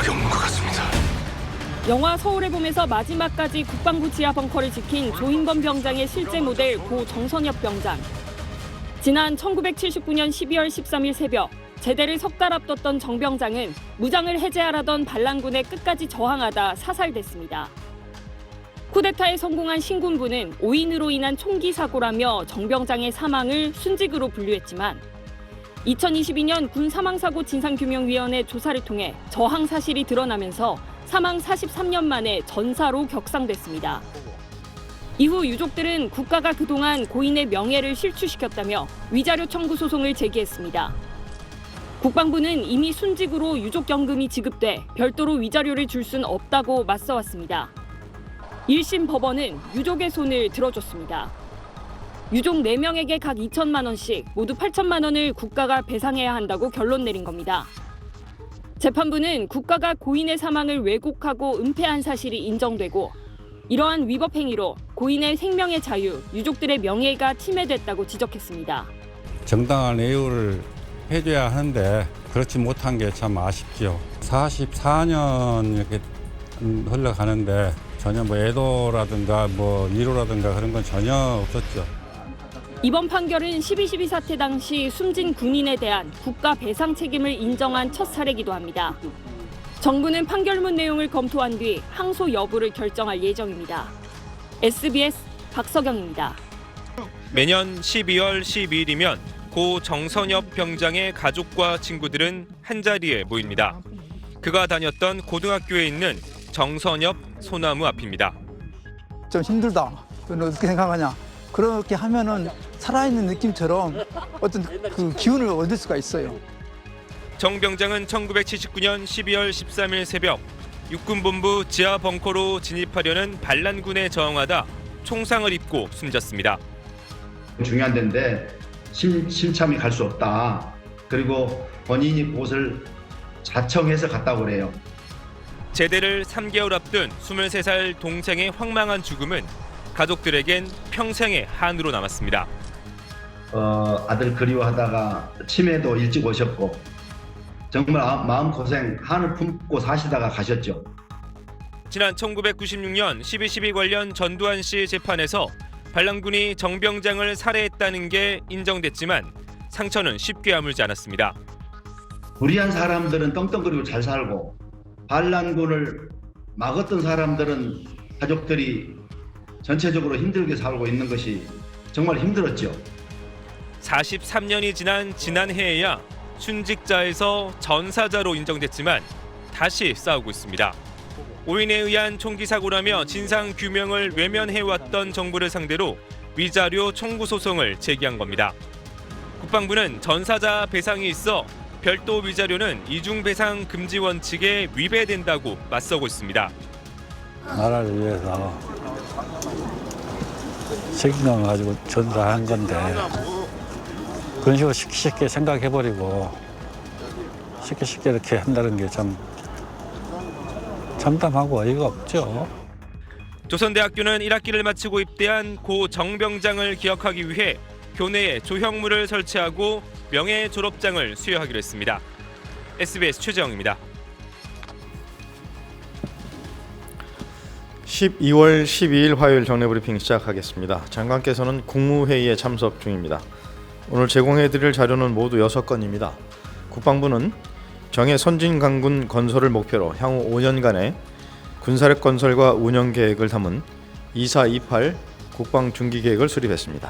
생각이 없는 것 같습니다. 영화 서울의 봄에서 마지막까지 국방부 지하 벙커를 지킨 조인범 병장의 실제 모델 고 정선엽 병장. 지난 1979년 12월 13일 새벽 제대를 석 달 앞뒀던 정 병장은 무장을 해제하라던 반란군에 끝까지 저항하다 사살됐습니다. 쿠데타에 성공한 신군부는 오인으로 인한 총기 사고라며 정 병장의 사망을 순직으로 분류했지만 2022년 군 사망사고 진상규명위원회 조사를 통해 저항 사실이 드러나면서 사망 43년 만에 전사로 격상됐습니다. 이후 유족들은 국가가 그동안 고인의 명예를 실추시켰다며 위자료 청구 소송을 제기했습니다. 국방부는 이미 순직으로 유족연금이 지급돼 별도로 위자료를 줄 순 없다고 맞서왔습니다. 1심 법원은 유족의 손을 들어줬습니다. 유족 4명에게 각 2천만 원씩 모두 8천만 원을 국가가 배상해야 한다고 결론 내린 겁니다. 재판부는 국가가 고인의 사망을 왜곡하고 은폐한 사실이 인정되고 이러한 위법 행위로 고인의 생명의 자유, 유족들의 명예가 침해됐다고 지적했습니다. 정당한 이유를 해줘야 하는데 그렇지 못한 게 참 아쉽죠. 44년 이렇게 음, 흘러가는데 전혀 뭐 애도라든가 뭐 위로라든가 그런 건 전혀 없었죠. 이번 판결은 12.12 사태 당시 숨진 군인에 대한 국가 배상 책임을 인정한 첫 사례이기도 합니다. 정부는 판결문 내용을 검토한 뒤 항소 여부를 결정할 예정입니다. SBS 박서경입니다. 매년 12월 12일이면 고 정선엽 병장의 가족과 친구들은 한자리에 모입니다. 그가 다녔던 고등학교에 있는 정선엽 소나무 앞입니다. 좀 힘들다. 어떻게 생각하냐? 그렇게 하면은 살아있는 느낌처럼 어떤 그 기운을 얻을 수가 있어요. 정 병장은 1979년 12월 13일 새벽 육군본부 지하 벙커로 진입하려는 반란군에 저항하다 총상을 입고 숨졌습니다. 중요한 데인데 심, 심참히 갈수 없다. 그리고 본인이 곳을 자청해서 갔다고 그래요. 제대를 3개월 앞둔 23살 동생의 황망한 죽음은 가족들에겐 평생의 한으로 남았습니다. 어, 아들 그리워하다가 치매도 일찍 오셨고 정말 아- 마음 고생 한을 품고 사시다가 가셨죠. 지난 1996년 12.12 관련 전두환 씨 재판에서 반란군이 정 병장을 살해했다는 게 인정됐지만 상처는 쉽게 아물지 않았습니다. 불의한 사람들은 떵떵거리고 잘 살고 반란군을 막았던 사람들은 가족들이 전체적으로 힘들게 살고 있는 것이 정말 힘들었죠. 43년이 지난 지난해에야 순직자에서 전사자로 인정됐지만 다시 싸우고 있습니다. 오인에 의한 총기 사고라며 진상 규명을 외면해왔던 정부를 상대로 위자료 청구 소송을 제기한 겁니다. 국방부는 전사자 배상이 있어 별도 위자료는 이중 배상 금지 원칙에 위배된다고 맞서고 있습니다. 나라를 위해서 책임감 가지고 전사한 건데 그런 식으로 쉽게 쉽게 생각해버리고 쉽게 쉽게 이렇게 한다는 게 참 참담하고 어이가 없죠. 조선대학교는 1학기를 마치고 입대한 고 정병장을 기억하기 위해 교내에 조형물을 설치하고 명예 졸업장을 수여하기로 했습니다. SBS 최재영입니다. 12월 12일 화요일 정례 브리핑 시작하겠습니다. 장관께서는 국무회의에 참석 중입니다. 오늘 제공해드릴 자료는 모두 6건입니다. 국방부는 정해 선진 강군 건설을 목표로 향후 5년간의 군사력 건설과 운영 계획을 담은 2428 국방 중기 계획을 수립했습니다.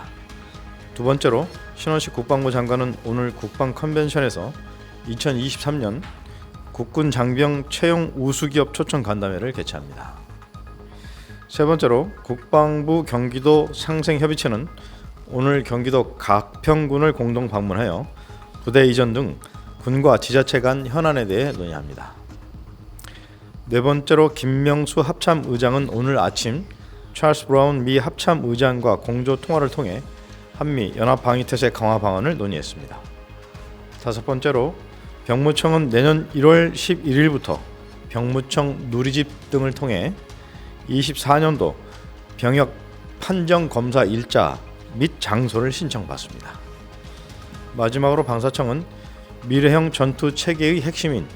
두 번째로 신원식 국방부 장관은 오늘 국방 컨벤션에서 2023년 국군 장병 채용 우수기업 초청 간담회를 개최합니다. 세 번째로 국방부 경기도 상생협의체는 오늘 경기도 가평군을 공동 방문하여 부대 이전 등 군과 지자체 간 현안에 대해 논의합니다. 네 번째로 김명수 합참 의장은 오늘 아침 찰스 브라운 미 합참 의장과 공조 통화를 통해 한미 연합 방위 태세 강화 방안을 논의했습니다. 다섯 번째로 병무청은 내년 1월 11일부터 병무청 누리집 등을 통해 24년도 병역 판정 검사 일자 및 장소를 신청받습니다. 마지막으로 방사청은 미래형 전투 체계의 핵심인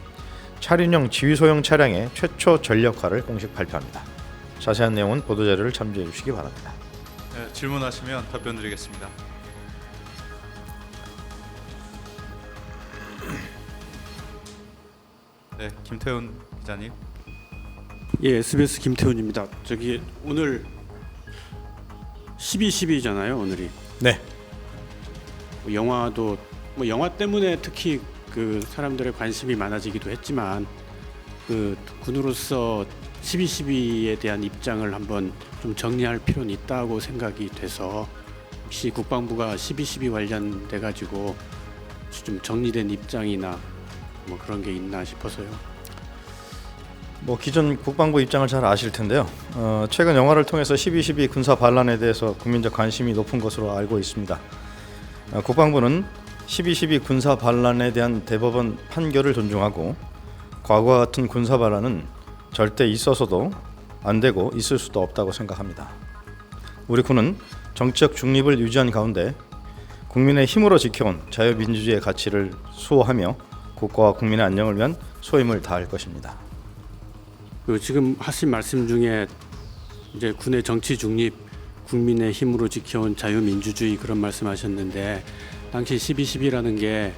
차륜형 지휘소형 차량의 최초 전력화를 공식 발표합니다. 자세한 내용은 보도자료를 참조해 주시기 바랍니다. 네, 질문하시면 답변 드리겠습니다. 네, 김태훈 기자님. 예, SBS 김태훈입니다. 저기 오늘 12.12잖아요, 오늘이. 네. 뭐 영화도 뭐 영화 때문에 특히 그 사람들의 관심이 많아지기도 했지만 그 군으로서 12.12에 대한 입장을 한번 좀 정리할 필요는 있다고 생각이 돼서 혹시 국방부가 12.12 관련돼 가지고 좀 정리된 입장이나 뭐 그런 게 있나 싶어서요. 뭐 기존 국방부 입장을 잘 아실 텐데요. 어, 최근 영화를 통해서 12.12 군사 반란에 대해서 국민적 관심이 높은 것으로 알고 있습니다. 어, 국방부는 12.12 군사 반란에 대한 대법원 판결을 존중하고 과거와 같은 군사 반란은 절대 있어서도 안 되고 있을 수도 없다고 생각합니다. 우리 군은 정치적 중립을 유지한 가운데 국민의 힘으로 지켜온 자유민주주의의 가치를 수호하며 국가와 국민의 안녕을 위한 소임을 다할 것입니다. 그 지금 하신 말씀 중에 이제 군의 정치 중립, 국민의 힘으로 지켜온 자유민주주의 그런 말씀하셨는데 당시 12.12라는 게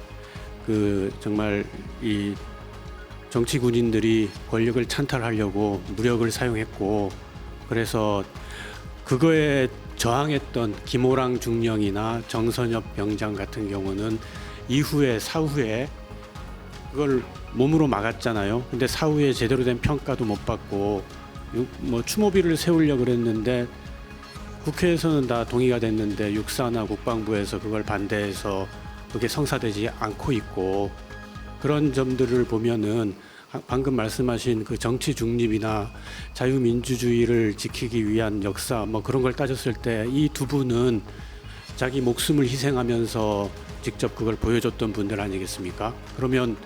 그 정말 이 정치 군인들이 권력을 찬탈하려고 무력을 사용했고 그래서 그거에 저항했던 김호랑 중령이나 정선엽 병장 같은 경우는 이후에 사후에 그걸 몸으로 막았잖아요. 근데 사후에 제대로 된 평가도 못 받고 육- 뭐 추모비를 세우려 그랬는데 국회에서는 다 동의가 됐는데 육사나 국방부에서 그걸 반대해서 그게 성사되지 않고 있고 그런 점들을 보면은 하- 방금 말씀하신 그 정치 중립이나 자유민주주의를 지키기 위한 역사 뭐 그런 걸 따졌을 때 이 두 분은 자기 목숨을 희생하면서 직접 그걸 보여줬던 분들 아니겠습니까? 그러면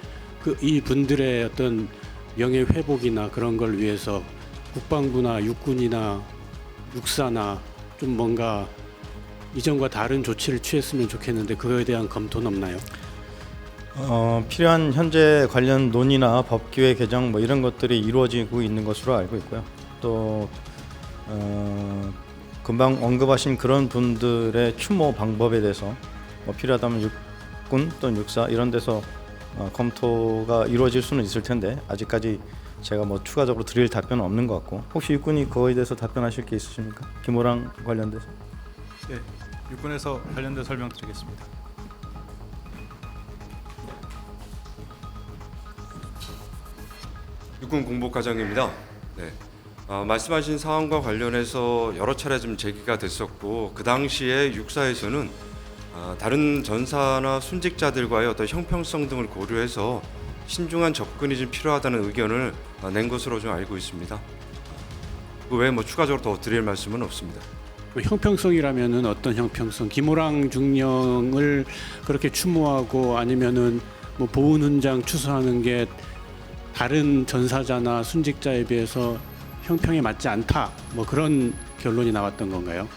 그 이 분들의 어떤 명예 회복이나 그런 걸 위해서 국방부나 육군이나 육사나 좀 뭔가 이전과 다른 조치를 취했으면 좋겠는데 그거에 대한 검토는 없나요? 어, 필요한 현재 관련 논의나 법규의 개정 뭐 이런 것들이 이루어지고 있는 것으로 알고 있고요. 또 어, 금방 언급하신 그런 분들의 추모 방법에 대해서 뭐 필요하다면 육군 또는 육사 이런 데서 어, 검토가 이루어질 수는 있을 텐데 아직까지 제가 뭐 추가적으로 드릴 답변은 없는 것 같고 혹시 육군이 그거에 대해서 답변하실 게 있으십니까? 김호랑 관련돼서? 네, 육군에서 관련된 설명드리겠습니다. 육군 공보과장입니다. 네. 어, 말씀하신 사항과 관련해서 여러 차례 좀 제기가 됐었고 그 당시에 육사에서는 아, 다른 전사나 순직자들과의 어떤 형평성 등을 고려해서 신중한 접근이 좀 필요하다는 의견을 아, 낸 것으로 좀 알고 있습니다. 그 외에 뭐 추가적으로 더 드릴 말씀은 없습니다. 그 형평성이라면은 어떤 형평성? 김호랑 중령을 그렇게 추모하고 아니면은 뭐 보훈 훈장 추수하는 게 다른 전사자나 순직자에 비해서 형평에 맞지 않다. 뭐 그런 결론이 나왔던 건가요?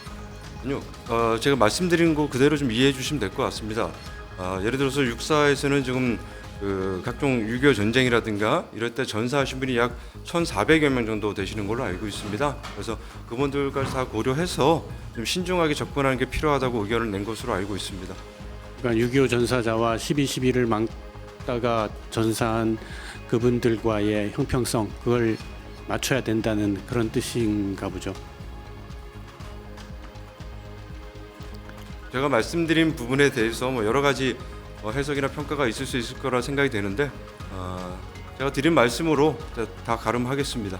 아니요, 어, 제가 말씀드린 거 그대로 좀 이해해 주시면 될 것 같습니다. 아, 예를 들어서 육사에서는 지금 그 각종 6.25 전쟁이라든가 이럴 때 전사하신 분이 약 1,400여 명 정도 되시는 걸로 알고 있습니다. 그래서 그분들까지 다 고려해서 좀 신중하게 접근하는 게 필요하다고 의견을 낸 것으로 알고 있습니다. 그러니까 6.25 전사자와 12.12를 막다가 전사한 그분들과의 형평성 그걸 맞춰야 된다는 그런 뜻인가 보죠. 제가 말씀드린 부분에 대해서 뭐 여러 가지 어, 해석이나 평가가 있을 수 있을 거라 생각이 되는데 아, 제가 드린 말씀으로 다 가름하겠습니다.